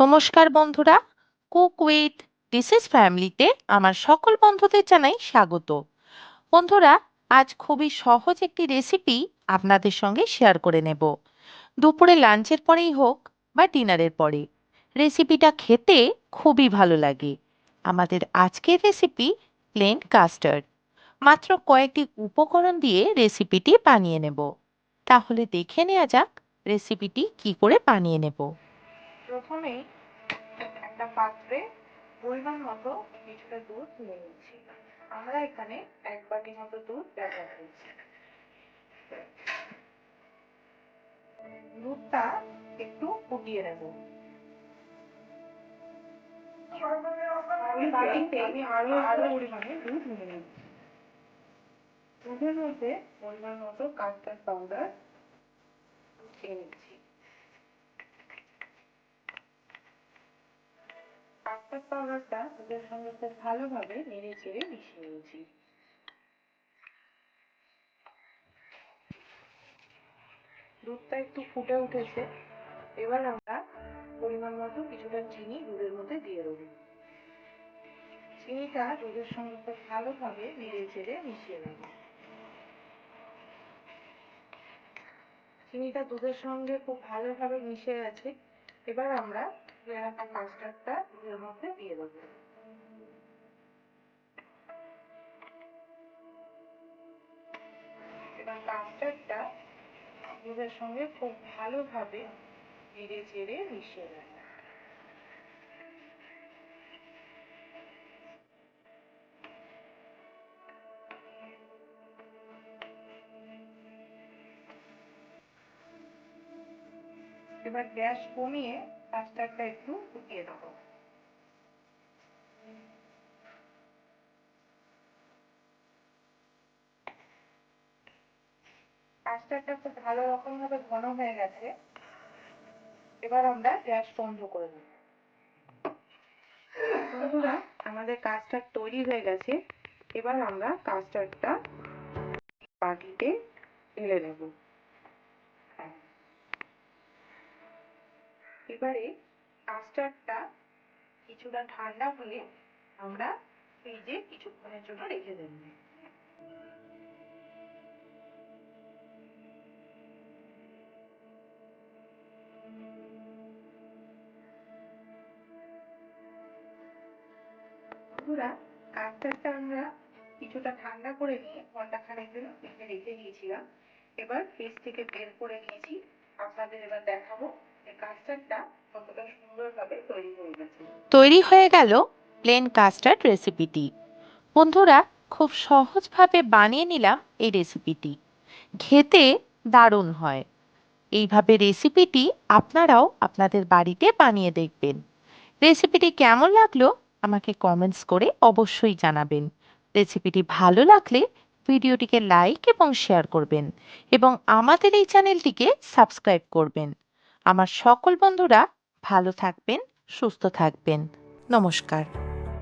নমস্কার বন্ধুরা, cook with ডিসিস ফ্যামিলিতে আমার সকল বন্ধুদের জানাই স্বাগত। বন্ধুরা, আজ খুবই সহজ একটি রেসিপি আপনাদের সঙ্গে শেয়ার করে নেব। দুপুরে লাঞ্চের পরেই হোক বা ডিনারের পরে রেসিপিটা খেতে খুবই ভালো লাগে। আমাদের আজকের রেসিপি প্লেন কাস্টার্ড মাত্র কয়েকটি উপকরণ দিয়ে রেসিপিটি বানিয়ে নেব। তাহলে দেখে নেওয়া যাক রেসিপিটি কি করে বানিয়ে নেব। প্রথমেই একটা পাত্রে পরিমাণ মতো কিছুটা দুধ নিয়ে নিচ্ছি। আমরা এখানে এক বাটি মতো দুধ ব্যবহার করছি। দুধটা একটু ফুটিয়ে নেব। আমি আরও আরও পরিমাণে দুধ নিয়ে নিচ্ছি। দুধের মধ্যে পরিমাণ মতো কাস্টার্ড পাউডার দিয়ে নিচ্ছি। কাস্টার্ড পাউডারটা দুধের সঙ্গে খুব ভালোভাবে নেড়ে চেড়ে মিশিয়ে নিয়েছি দুধটা একটু ফুটে উঠেছে। এবার আমরা পরিমাণ মতো কিছুটা চিনি দুধের মধ্যে দিয়ে দেবো। চিনিটা দুধের সঙ্গে খুব ভালোভাবে নেড়ে চেড়ে মিশিয়ে নেব। চিনিটা দুধের সঙ্গে খুব ভালোভাবে মিশে গেছে। এবার আমরা ধুয়ে কাস্টার্ডটা দুধের সঙ্গে খুব ভালোভাবে নেড়ে চেড়ে মিশিয়ে নেব এবার গ্যাস কমিয়ে কাস্টার্ডটা একটু ফুটিয়ে দেবো কাস্টার্ডটা খুব ভালো রকম ভাবে ঘন হয়ে গেছে। এবার আমরা গ্যাস বন্ধ করে দেব। বন্ধুরা, আমাদের কাস্টার্ড তৈরি হয়ে গেছে। এবার আমরা কাস্টার্ডটা বাটিতে ঢেলে নেব। এবারে কাস্টার্ডটা কিছুটা ঠান্ডা হলে আমরা ফ্রিজে কিছুক্ষণের জন্য রেখে দেব। বন্ধুরা, কাস্টার্ডটা আমরা কিছুটা ঠান্ডা করে নিয়ে ঘণ্টা খানেক জন্য ফ্রিজে রেখে দিয়েছিলাম। এবার ফ্রিজ থেকে বের করে নিয়েছি। আপনাদের এবার দেখাবো তৈরি হয়ে গেল প্লেন কাস্টার্ড রেসিপিটি বন্ধুরা, খুব সহজভাবে বানিয়ে নিলাম এই রেসিপিটি খেতে দারুণ হয়। এইভাবে রেসিপিটি আপনারাও আপনাদের বাড়িতে বানিয়ে দেখবেন। রেসিপিটি কেমন লাগল আমাকে কমেন্টস করে অবশ্যই জানাবেন। রেসিপিটি ভালো লাগলে ভিডিওটিকে লাইক এবং শেয়ার করবেন এবং আমাদের এই চ্যানেলটিকে সাবস্ক্রাইব করবেন। আমার সকল বন্ধুরা ভালো থাকবেন সুস্থ থাকবেন। নমস্কার।